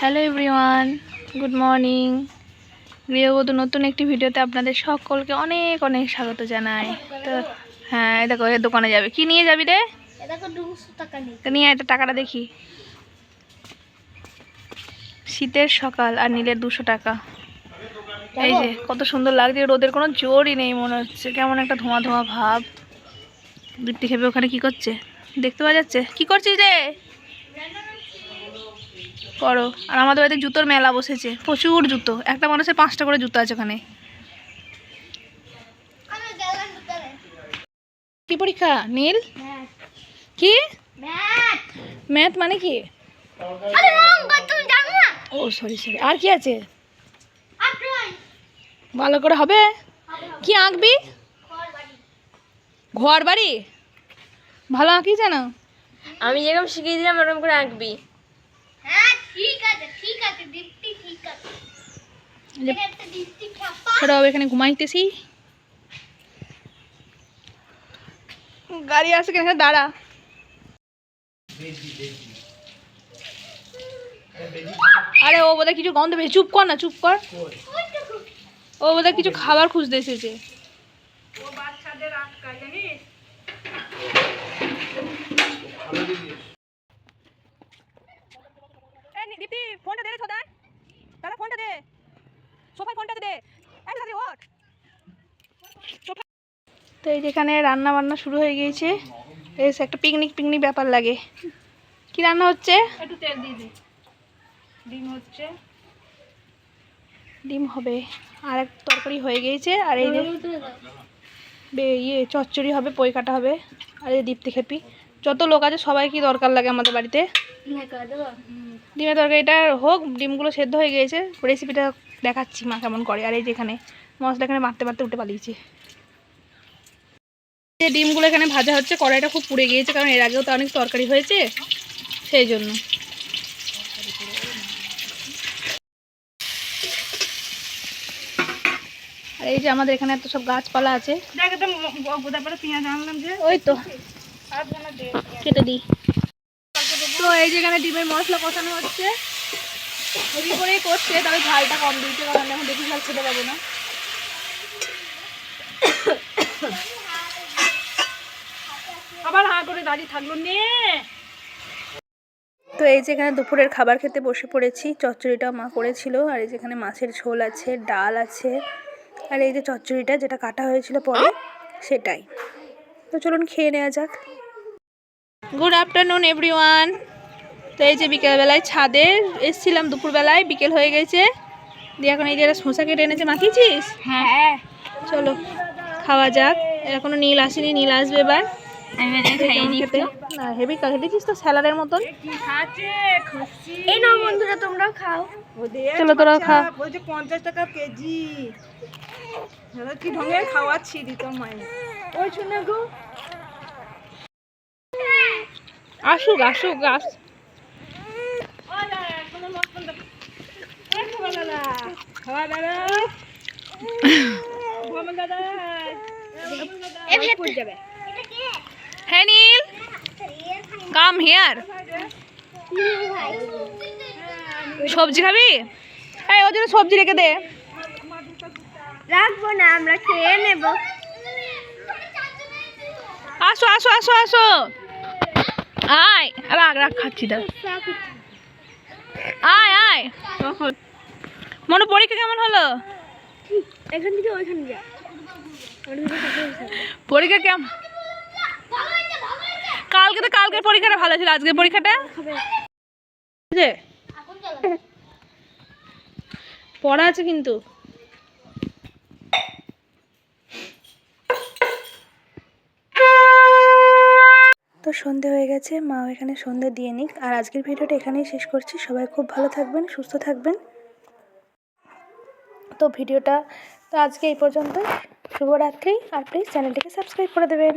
Hello everyone good morning গৃহবধূ নতুন একটি ভিডিওতে আপনাদের সকলকে অনেক অনেক স্বাগত জানাই। তো হ্যাঁ এই দেখো দোকানে যাবে। কি নিয়ে যাবি রে? নিয়ে। তো টাকাটা দেখি। শীতের সকাল আর নীলের দুশো টাকা। এই যে কত সুন্দর লাগছে। রোদের কোনো জোরই নেই মনে হচ্ছে। কেমন একটা ধোঁয়া ধোঁয়া ভাব। দীপ্তি খেপে ওখানে কি করছে? দেখতে পাওয়া যাচ্ছে? কি করছিস রে? করো। আর আমাদের বাড়িতে জুতোর মেলা বসেছে। প্রচুর জুতো। একটা মানুষের পাঁচটা করে জুতো আছে ওখানে। কি পরীক্ষা? নীল? কি? ম্যাথ ম্যাথ মানে কি? আরে অঙ্ক তুমি জানো না ও সরি সরি আর কি আছে? ভালো করে হবে? কি আঁকবি? ঘর বাড়ি? ভালো আঁকিস জানো? আমি যেরকম শিখিয়ে দিলাম ওরকম করে আঁকবি। ছোট বাবু এখানে ঘুমাইতেছি। গাড়ি আসে কেন, দাঁড়া। আরে, ও বোধহয় কিছু গন্ধ পেয়েছে। চুপ কর না, চুপ কর। ও বোধহয় কিছু খাবার খুঁজতে এসেছে। দীপ্তি ফোনটা দে রে ফোনটা দে। সোফায় ফোনটা দে। দাদি ওঠ। তো এই যেখানে রান্না বান্না শুরু হয়ে গিয়েছে বেশ একটা পিকনিক পিকনিক ব্যাপার লাগে। কি রান্না হচ্ছে? একটু তেল দিয়ে দে ডিম হচ্ছে। ডিম হবে। আর এক তরকারি হয়ে গিয়েছে আর এই যে ইয়ে চচ্চড়ি হবে পই কাটা হবে। আর এই দীপ্তি খেপি। যত লোক আছে সবাই কি দরকার লাগে আমাদের বাড়িতে। ডিমের তরকারিটা হোক ডিমগুলো সেদ্ধ হয়ে গিয়েছে রেসিপিটা দেখাচ্ছি মা কেমন করে আর এই যে এখানে মশলা এখানে মারতে মারতে উঠে পালিয়েছে। যে ডিমগুলো এখানে ভাজা হচ্ছে কড়াইটা খুব পুড়ে গিয়েছে কারণ এর আগেও তো অনেক তরকারি হয়েছে সেই জন্য। আর এই যে আমাদের এখানে এত সব গাছপালা আছে। ওই তো। কেটে দিই। তো এই যে এখানে ডিমের মশলা কষানো হচ্ছে। হেভি করেই করছে তবে ঝালটা কম দিয়েছে কারণ এখন বেশি ঝাল খেতে পাবো না। আবার হা করে দাঁড়িয়ে থাকল, নে। তো এই যে এখানে দুপুরের খাবার খেতে বসে পড়েছি চচ্চড়িটা মা করেছিল, আর এই যেখানে মাছের ঝোল আছে, ডাল আছে, আর এই যে চচ্চড়িটা যেটা কাটা হয়েছিল পরে, সেটাই। তো চলুন খেয়ে নেওয়া যাক। গুড আফটারনুন এভরিওয়ান তো এই যে বিকেলবেলায় ছাদে এসছিলাম দুপুরবেলায় বিকেল হয়ে গেছে। দিয়ে এখন এই যে শসা কেটে এনেছে মাখিয়েছিস হ্যাঁ। চলো খাওয়া যাক। এখনও নীল আসেনি নীল আসবে এবার। হেভি তো স্যালাডের মতন? এই নাও বন্ধুরা তোমরাও খাও। চলো তোরা খা। বলছে পঞ্চাশ টাকা কেজি। কি খাওয়াচ্ছি দিতাম মায়ের ওই শুনে গো। আসুক আসুক আস। হ্যাঁ নীল। কাম হেয়ার সবজি খাবি? এই ওর জন্য সবজি রেখে দে। রাখব না আমরা খেয়ে নেব। আসো আসো আসো আসো। রাখ রাখ খাচ্ছি দাও আয় আয়। মনে পরীক্ষা কেমন হলো? এখান থেকে ওইখানে যা। পরীক্ষা কেমন কালকে তো কালকের পরীক্ষাটা ভালো ছিল আজকের পরীক্ষাটা? পড়া আছে কিন্তু। তো সন্ধে হয়ে গেছে, মাও এখানে সন্ধে দিয়ে নিক। আর আজকের ভিডিওটা এখানেই শেষ করছি। সবাই খুব ভালো থাকবেন, সুস্থ থাকবেন। তো ভিডিওটা তো আজকে এই পর্যন্ত শুভরাত্রি। আর প্লিজ চ্যানেলটিকে সাবস্ক্রাইব করে দেবেন।